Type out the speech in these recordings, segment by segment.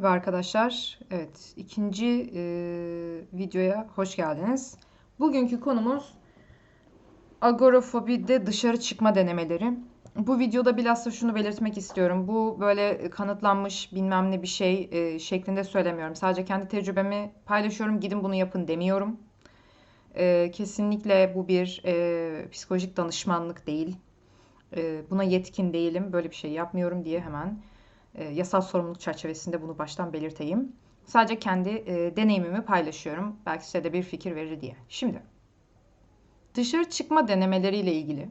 Merhaba arkadaşlar. Evet, ikinci e, videoya hoş geldiniz. Bugünkü konumuz agorafobide dışarı çıkma denemeleri. Bu videoda bilhassa şunu belirtmek istiyorum. Bu böyle kanıtlanmış bilmem ne bir şey e, şeklinde söylemiyorum. Sadece kendi tecrübemi paylaşıyorum. Gidin bunu yapın demiyorum. E, kesinlikle bu bir e, psikolojik danışmanlık değil. E, buna yetkin değilim. Böyle bir şey yapmıyorum diye hemen e, yasal sorumluluk çerçevesinde bunu baştan belirteyim. Sadece kendi e, deneyimimi paylaşıyorum. Belki size de bir fikir verir diye. Şimdi dışarı çıkma denemeleriyle ilgili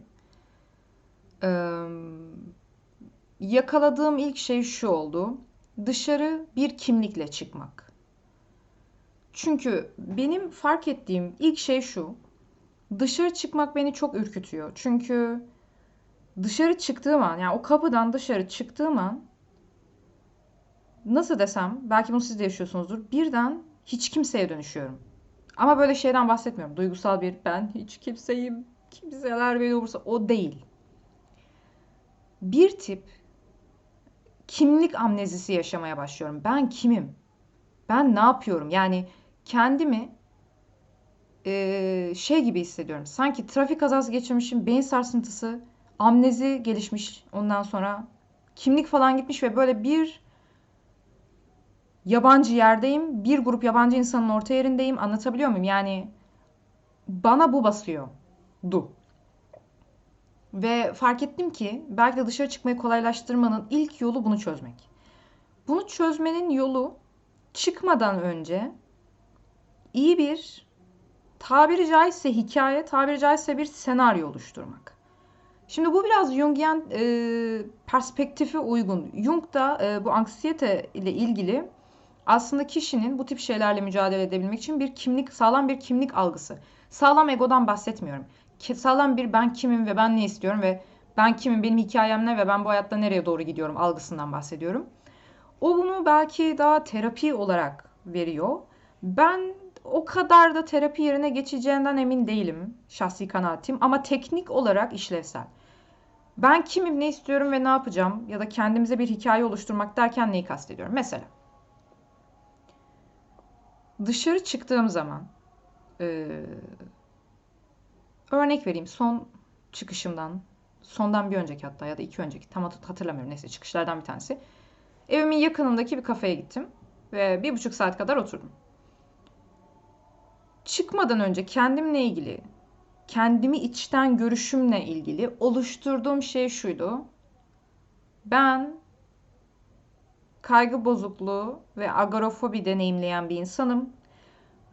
e, yakaladığım ilk şey şu oldu. Dışarı bir kimlikle çıkmak. Çünkü benim fark ettiğim ilk şey şu. Dışarı çıkmak beni çok ürkütüyor. Çünkü dışarı çıktığım an yani o kapıdan dışarı çıktığım an nasıl desem belki bunu siz de yaşıyorsunuzdur. Birden hiç kimseye dönüşüyorum. Ama böyle şeyden bahsetmiyorum. Duygusal bir ben hiç kimseyim. Kimseler beni olursa o değil. Bir tip kimlik amnezisi yaşamaya başlıyorum. Ben kimim? Ben ne yapıyorum? Yani kendimi e, şey gibi hissediyorum. Sanki trafik kazası geçirmişim, beyin sarsıntısı, amnezi gelişmiş. Ondan sonra kimlik falan gitmiş ve böyle bir yabancı yerdeyim. Bir grup yabancı insanın orta yerindeyim. Anlatabiliyor muyum? Yani bana bu basıyor. Du. Ve fark ettim ki belki de dışarı çıkmayı kolaylaştırmanın ilk yolu bunu çözmek. Bunu çözmenin yolu çıkmadan önce iyi bir tabiri caizse hikaye, tabiri caizse bir senaryo oluşturmak. Şimdi bu biraz Jungian e, perspektife uygun. Jung da e, bu anksiyete ile ilgili aslında kişinin bu tip şeylerle mücadele edebilmek için bir kimlik, sağlam bir kimlik algısı. Sağlam egodan bahsetmiyorum. Sağlam bir ben kimim ve ben ne istiyorum ve ben kimim, benim hikayem ne ve ben bu hayatta nereye doğru gidiyorum algısından bahsediyorum. O bunu belki daha terapi olarak veriyor. Ben o kadar da terapi yerine geçeceğinden emin değilim şahsi kanaatim ama teknik olarak işlevsel. Ben kimim, ne istiyorum ve ne yapacağım ya da kendimize bir hikaye oluşturmak derken neyi kastediyorum? Mesela dışarı çıktığım zaman e, örnek vereyim son çıkışımdan sondan bir önceki hatta ya da iki önceki tam hatırlamıyorum neyse çıkışlardan bir tanesi. Evimin yakınındaki bir kafeye gittim ve bir buçuk saat kadar oturdum. Çıkmadan önce kendimle ilgili, kendimi içten görüşümle ilgili oluşturduğum şey şuydu. Ben kaygı bozukluğu ve agorafobi deneyimleyen bir insanım.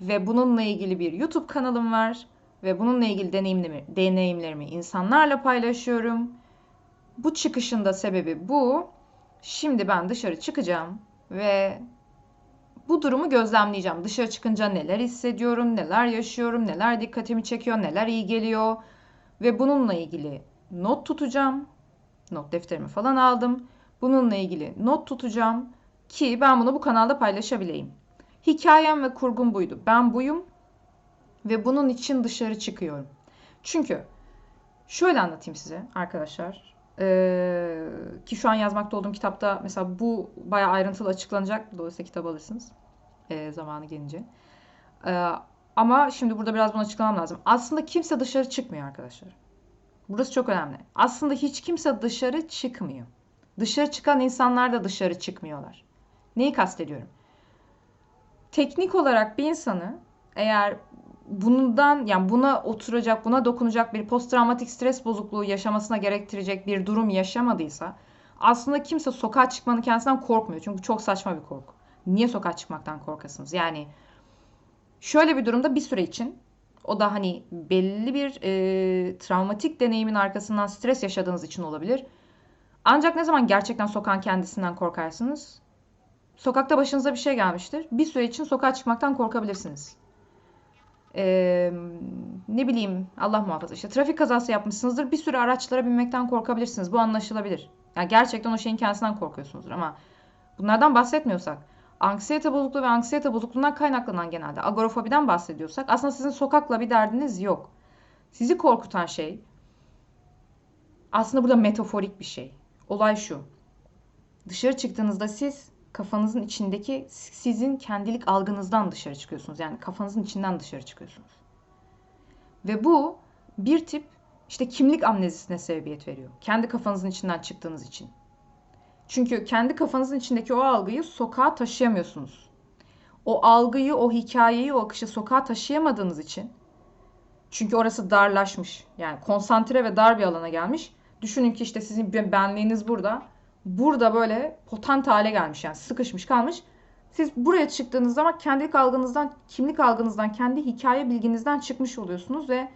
Ve bununla ilgili bir YouTube kanalım var. Ve bununla ilgili deneyimlerimi, deneyimlerimi insanlarla paylaşıyorum. Bu çıkışın da sebebi bu. Şimdi ben dışarı çıkacağım ve bu durumu gözlemleyeceğim. Dışarı çıkınca neler hissediyorum, neler yaşıyorum, neler dikkatimi çekiyor, neler iyi geliyor. Ve bununla ilgili not tutacağım. Not defterimi falan aldım. Bununla ilgili not tutacağım ki ben bunu bu kanalda paylaşabileyim. Hikayem ve kurgum buydu. Ben buyum ve bunun için dışarı çıkıyorum. Çünkü şöyle anlatayım size arkadaşlar. Ee, ki şu an yazmakta olduğum kitapta mesela bu bayağı ayrıntılı açıklanacak. Dolayısıyla kitap alırsınız e, zamanı gelince. Ee, ama şimdi burada biraz bunu açıklamam lazım. Aslında kimse dışarı çıkmıyor arkadaşlar. Burası çok önemli. Aslında hiç kimse dışarı çıkmıyor. Dışarı çıkan insanlar da dışarı çıkmıyorlar. Neyi kastediyorum? Teknik olarak bir insanı eğer bundan yani buna oturacak, buna dokunacak bir post travmatik stres bozukluğu yaşamasına gerektirecek bir durum yaşamadıysa aslında kimse sokağa çıkmanın kendisinden korkmuyor. Çünkü çok saçma bir korku. Niye sokağa çıkmaktan korkasınız? Yani şöyle bir durumda bir süre için o da hani belli bir e, travmatik deneyimin arkasından stres yaşadığınız için olabilir. Ancak ne zaman gerçekten sokağın kendisinden korkarsınız? Sokakta başınıza bir şey gelmiştir. Bir süre için sokağa çıkmaktan korkabilirsiniz. Ee, ne bileyim Allah muhafaza işte trafik kazası yapmışsınızdır. Bir süre araçlara binmekten korkabilirsiniz. Bu anlaşılabilir. Yani gerçekten o şeyin kendisinden korkuyorsunuzdur ama bunlardan bahsetmiyorsak anksiyete bozukluğu ve anksiyete bozukluğundan kaynaklanan genelde agorafobiden bahsediyorsak aslında sizin sokakla bir derdiniz yok. Sizi korkutan şey aslında burada metaforik bir şey. Olay şu. Dışarı çıktığınızda siz kafanızın içindeki sizin kendilik algınızdan dışarı çıkıyorsunuz. Yani kafanızın içinden dışarı çıkıyorsunuz. Ve bu bir tip işte kimlik amnezisine sebebiyet veriyor. Kendi kafanızın içinden çıktığınız için. Çünkü kendi kafanızın içindeki o algıyı sokağa taşıyamıyorsunuz. O algıyı, o hikayeyi, o akışı sokağa taşıyamadığınız için çünkü orası darlaşmış. Yani konsantre ve dar bir alana gelmiş. Düşünün ki işte sizin benliğiniz burada. Burada böyle potant hale gelmiş yani sıkışmış kalmış. Siz buraya çıktığınız zaman kendilik algınızdan, kimlik algınızdan, kendi hikaye bilginizden çıkmış oluyorsunuz ve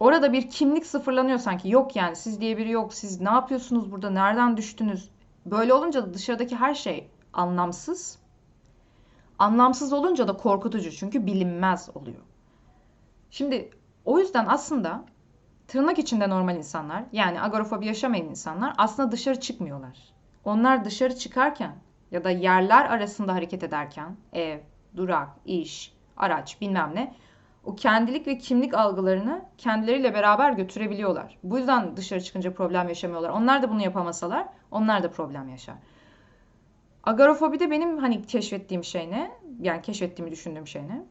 orada bir kimlik sıfırlanıyor sanki. Yok yani siz diye biri yok. Siz ne yapıyorsunuz burada? Nereden düştünüz? Böyle olunca da dışarıdaki her şey anlamsız. Anlamsız olunca da korkutucu çünkü bilinmez oluyor. Şimdi o yüzden aslında tırnak içinde normal insanlar yani agorafobi yaşamayan insanlar aslında dışarı çıkmıyorlar. Onlar dışarı çıkarken ya da yerler arasında hareket ederken ev, durak, iş, araç bilmem ne o kendilik ve kimlik algılarını kendileriyle beraber götürebiliyorlar. Bu yüzden dışarı çıkınca problem yaşamıyorlar. Onlar da bunu yapamasalar onlar da problem yaşar. Agorafobi de benim hani keşfettiğim şey ne? Yani keşfettiğimi düşündüğüm şey ne?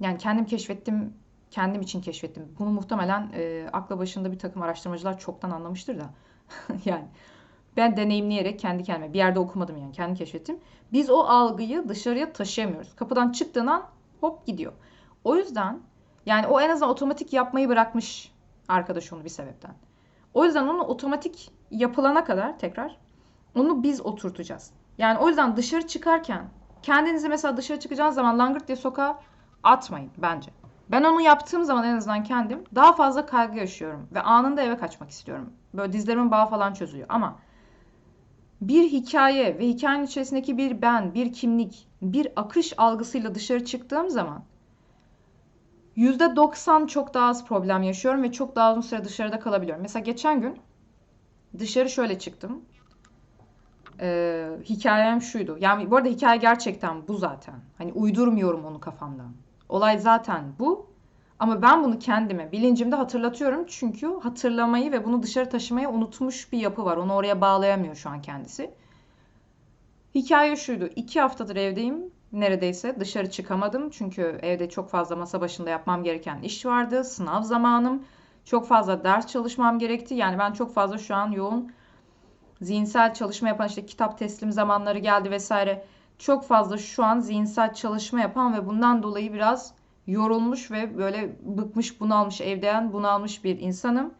Yani kendim keşfettim, kendim için keşfettim. Bunu muhtemelen e, akla başında bir takım araştırmacılar çoktan anlamıştır da. yani ben deneyimleyerek kendi kendime bir yerde okumadım yani kendim keşfettim. Biz o algıyı dışarıya taşıyamıyoruz. Kapıdan çıktığın an hop gidiyor. O yüzden yani o en azından otomatik yapmayı bırakmış arkadaş onu bir sebepten. O yüzden onu otomatik yapılana kadar tekrar onu biz oturtacağız. Yani o yüzden dışarı çıkarken kendinizi mesela dışarı çıkacağınız zaman langırt diye sokağa atmayın bence. Ben onu yaptığım zaman en azından kendim daha fazla kaygı yaşıyorum ve anında eve kaçmak istiyorum. Böyle dizlerimin bağı falan çözüyor ama bir hikaye ve hikayenin içerisindeki bir ben, bir kimlik, bir akış algısıyla dışarı çıktığım zaman %90 çok daha az problem yaşıyorum ve çok daha uzun süre dışarıda kalabiliyorum. Mesela geçen gün dışarı şöyle çıktım. Ee, hikayem şuydu. Yani bu arada hikaye gerçekten bu zaten. Hani uydurmuyorum onu kafamdan. Olay zaten bu. Ama ben bunu kendime bilincimde hatırlatıyorum. Çünkü hatırlamayı ve bunu dışarı taşımayı unutmuş bir yapı var. Onu oraya bağlayamıyor şu an kendisi. Hikaye şuydu. İki haftadır evdeyim. Neredeyse dışarı çıkamadım. Çünkü evde çok fazla masa başında yapmam gereken iş vardı. Sınav zamanım. Çok fazla ders çalışmam gerekti. Yani ben çok fazla şu an yoğun zihinsel çalışma yapan işte kitap teslim zamanları geldi vesaire. Çok fazla şu an zihinsel çalışma yapan ve bundan dolayı biraz yorulmuş ve böyle bıkmış, bunalmış, evden bunalmış bir insanım.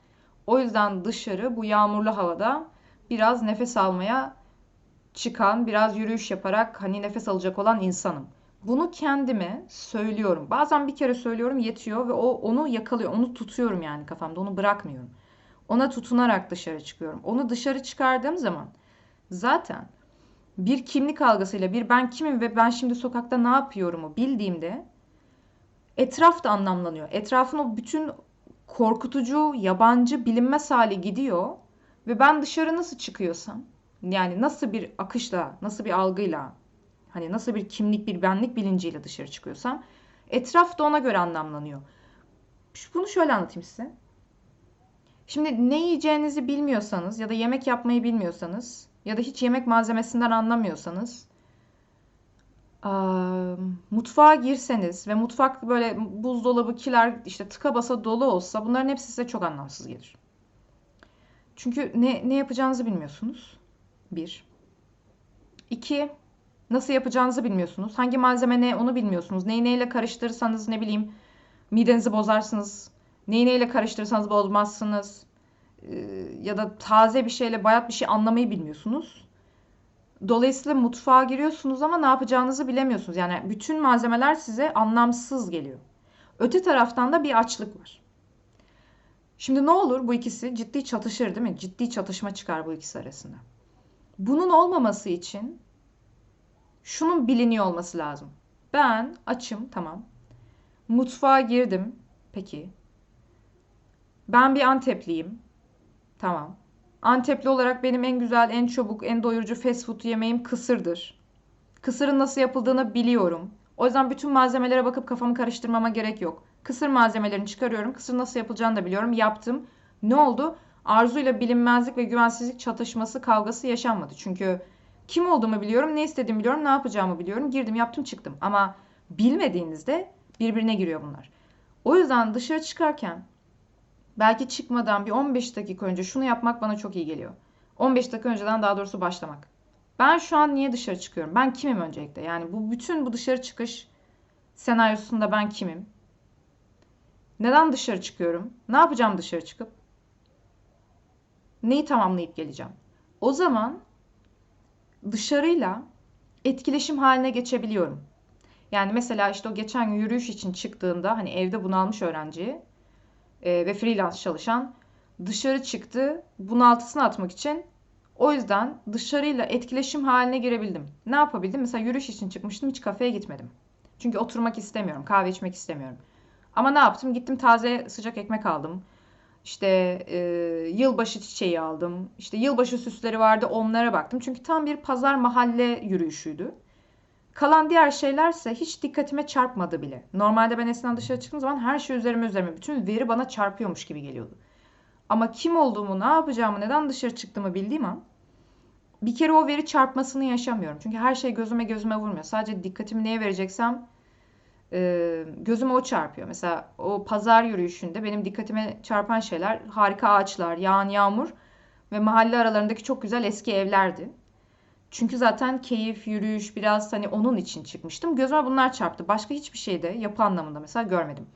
O yüzden dışarı bu yağmurlu havada biraz nefes almaya çıkan, biraz yürüyüş yaparak hani nefes alacak olan insanım. Bunu kendime söylüyorum. Bazen bir kere söylüyorum yetiyor ve o onu yakalıyor. Onu tutuyorum yani kafamda. Onu bırakmıyorum. Ona tutunarak dışarı çıkıyorum. Onu dışarı çıkardığım zaman zaten bir kimlik algısıyla bir ben kimim ve ben şimdi sokakta ne yapıyorumu bildiğimde etraf da anlamlanıyor. Etrafın o bütün korkutucu, yabancı, bilinmez hali gidiyor ve ben dışarı nasıl çıkıyorsam yani nasıl bir akışla, nasıl bir algıyla, hani nasıl bir kimlik, bir benlik bilinciyle dışarı çıkıyorsam etraf da ona göre anlamlanıyor. Bunu şöyle anlatayım size. Şimdi ne yiyeceğinizi bilmiyorsanız ya da yemek yapmayı bilmiyorsanız ya da hiç yemek malzemesinden anlamıyorsanız mutfağa girseniz ve mutfak böyle buzdolabı, kiler işte tıka basa dolu olsa bunların hepsi size çok anlamsız gelir. Çünkü ne, ne yapacağınızı bilmiyorsunuz. Bir. İki, nasıl yapacağınızı bilmiyorsunuz. Hangi malzeme ne onu bilmiyorsunuz. Neyi neyle karıştırırsanız ne bileyim midenizi bozarsınız. Neyi neyle karıştırırsanız bozmazsınız. Ee, ya da taze bir şeyle bayat bir şey anlamayı bilmiyorsunuz. Dolayısıyla mutfağa giriyorsunuz ama ne yapacağınızı bilemiyorsunuz. Yani bütün malzemeler size anlamsız geliyor. Öte taraftan da bir açlık var. Şimdi ne olur bu ikisi ciddi çatışır değil mi? Ciddi çatışma çıkar bu ikisi arasında. Bunun olmaması için şunun biliniyor olması lazım. Ben açım tamam. Mutfağa girdim. Peki. Ben bir Antepliyim. Tamam. Antepli olarak benim en güzel, en çabuk, en doyurucu fast food yemeğim kısırdır. Kısırın nasıl yapıldığını biliyorum. O yüzden bütün malzemelere bakıp kafamı karıştırmama gerek yok. Kısır malzemelerini çıkarıyorum. Kısır nasıl yapılacağını da biliyorum. Yaptım. Ne oldu? Arzuyla bilinmezlik ve güvensizlik çatışması, kavgası yaşanmadı. Çünkü Kim olduğumu biliyorum, ne istediğimi biliyorum, ne yapacağımı biliyorum. Girdim, yaptım, çıktım. Ama bilmediğinizde birbirine giriyor bunlar. O yüzden dışarı çıkarken belki çıkmadan bir 15 dakika önce şunu yapmak bana çok iyi geliyor. 15 dakika önceden daha doğrusu başlamak. Ben şu an niye dışarı çıkıyorum? Ben kimim öncelikle? Yani bu bütün bu dışarı çıkış senaryosunda ben kimim? Neden dışarı çıkıyorum? Ne yapacağım dışarı çıkıp? Neyi tamamlayıp geleceğim? O zaman dışarıyla etkileşim haline geçebiliyorum. Yani mesela işte o geçen gün yürüyüş için çıktığında hani evde bunalmış öğrenci e, ve freelance çalışan dışarı çıktı bunaltısını atmak için o yüzden dışarıyla etkileşim haline girebildim. Ne yapabildim? Mesela yürüyüş için çıkmıştım hiç kafeye gitmedim. Çünkü oturmak istemiyorum, kahve içmek istemiyorum. Ama ne yaptım? Gittim taze sıcak ekmek aldım. İşte e, yılbaşı çiçeği aldım. İşte yılbaşı süsleri vardı onlara baktım. Çünkü tam bir pazar mahalle yürüyüşüydü. Kalan diğer şeylerse hiç dikkatime çarpmadı bile. Normalde ben eskiden dışarı çıktığım zaman her şey üzerime üzerime. Bütün veri bana çarpıyormuş gibi geliyordu. Ama kim olduğumu, ne yapacağımı, neden dışarı çıktığımı bildiğim an bir kere o veri çarpmasını yaşamıyorum. Çünkü her şey gözüme gözüme vurmuyor. Sadece dikkatimi neye vereceksem e, gözüme o çarpıyor. Mesela o pazar yürüyüşünde benim dikkatime çarpan şeyler harika ağaçlar, yağan yağmur ve mahalle aralarındaki çok güzel eski evlerdi. Çünkü zaten keyif, yürüyüş biraz hani onun için çıkmıştım. Gözüme bunlar çarptı. Başka hiçbir şey de yapı anlamında mesela görmedim.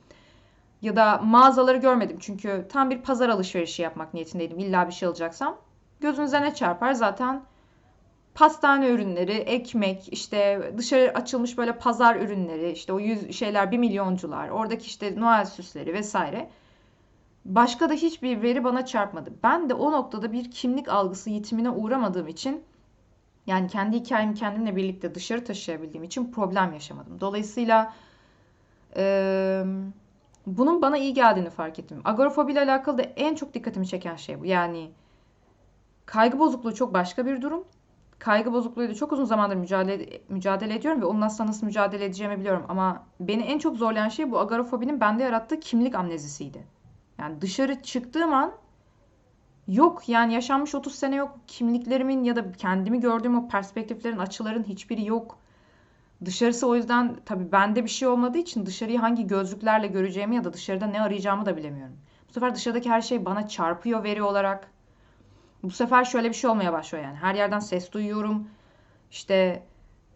Ya da mağazaları görmedim. Çünkü tam bir pazar alışverişi yapmak niyetindeydim. İlla bir şey alacaksam. Gözünüze ne çarpar? Zaten pastane ürünleri, ekmek, işte dışarı açılmış böyle pazar ürünleri, işte o yüz şeyler bir milyoncular, oradaki işte Noel süsleri vesaire. Başka da hiçbir veri bana çarpmadı. Ben de o noktada bir kimlik algısı yitimine uğramadığım için yani kendi hikayemi kendimle birlikte dışarı taşıyabildiğim için problem yaşamadım. Dolayısıyla e, bunun bana iyi geldiğini fark ettim. Agorafobi ile alakalı da en çok dikkatimi çeken şey bu. Yani kaygı bozukluğu çok başka bir durum. Kaygı bozukluğuyla çok uzun zamandır mücadele, mücadele ediyorum ve onunla asla nasıl mücadele edeceğimi biliyorum. Ama beni en çok zorlayan şey bu agorafobinin bende yarattığı kimlik amnezisiydi. Yani dışarı çıktığım an Yok yani yaşanmış 30 sene yok. Kimliklerimin ya da kendimi gördüğüm o perspektiflerin, açıların hiçbiri yok. Dışarısı o yüzden tabii bende bir şey olmadığı için dışarıyı hangi gözlüklerle göreceğimi ya da dışarıda ne arayacağımı da bilemiyorum. Bu sefer dışarıdaki her şey bana çarpıyor veri olarak. Bu sefer şöyle bir şey olmaya başlıyor yani. Her yerden ses duyuyorum. İşte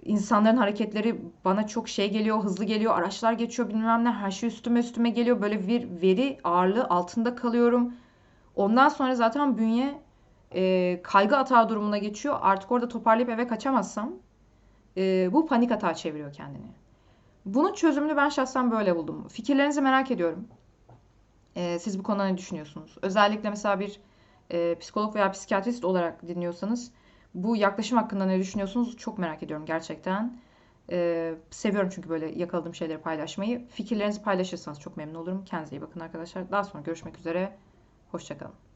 insanların hareketleri bana çok şey geliyor, hızlı geliyor. Araçlar geçiyor bilmem ne. Her şey üstüme üstüme geliyor. Böyle bir veri ağırlığı altında kalıyorum. Ondan sonra zaten bünye e, kaygı atağı durumuna geçiyor. Artık orada toparlayıp eve kaçamazsam e, bu panik atağı çeviriyor kendini. Bunun çözümünü ben şahsen böyle buldum. Fikirlerinizi merak ediyorum. E, siz bu konuda ne düşünüyorsunuz? Özellikle mesela bir e, psikolog veya psikiyatrist olarak dinliyorsanız bu yaklaşım hakkında ne düşünüyorsunuz? Çok merak ediyorum gerçekten. E, seviyorum çünkü böyle yakaladığım şeyleri paylaşmayı. Fikirlerinizi paylaşırsanız çok memnun olurum. Kendinize iyi bakın arkadaşlar. Daha sonra görüşmek üzere. Hoşçakalın.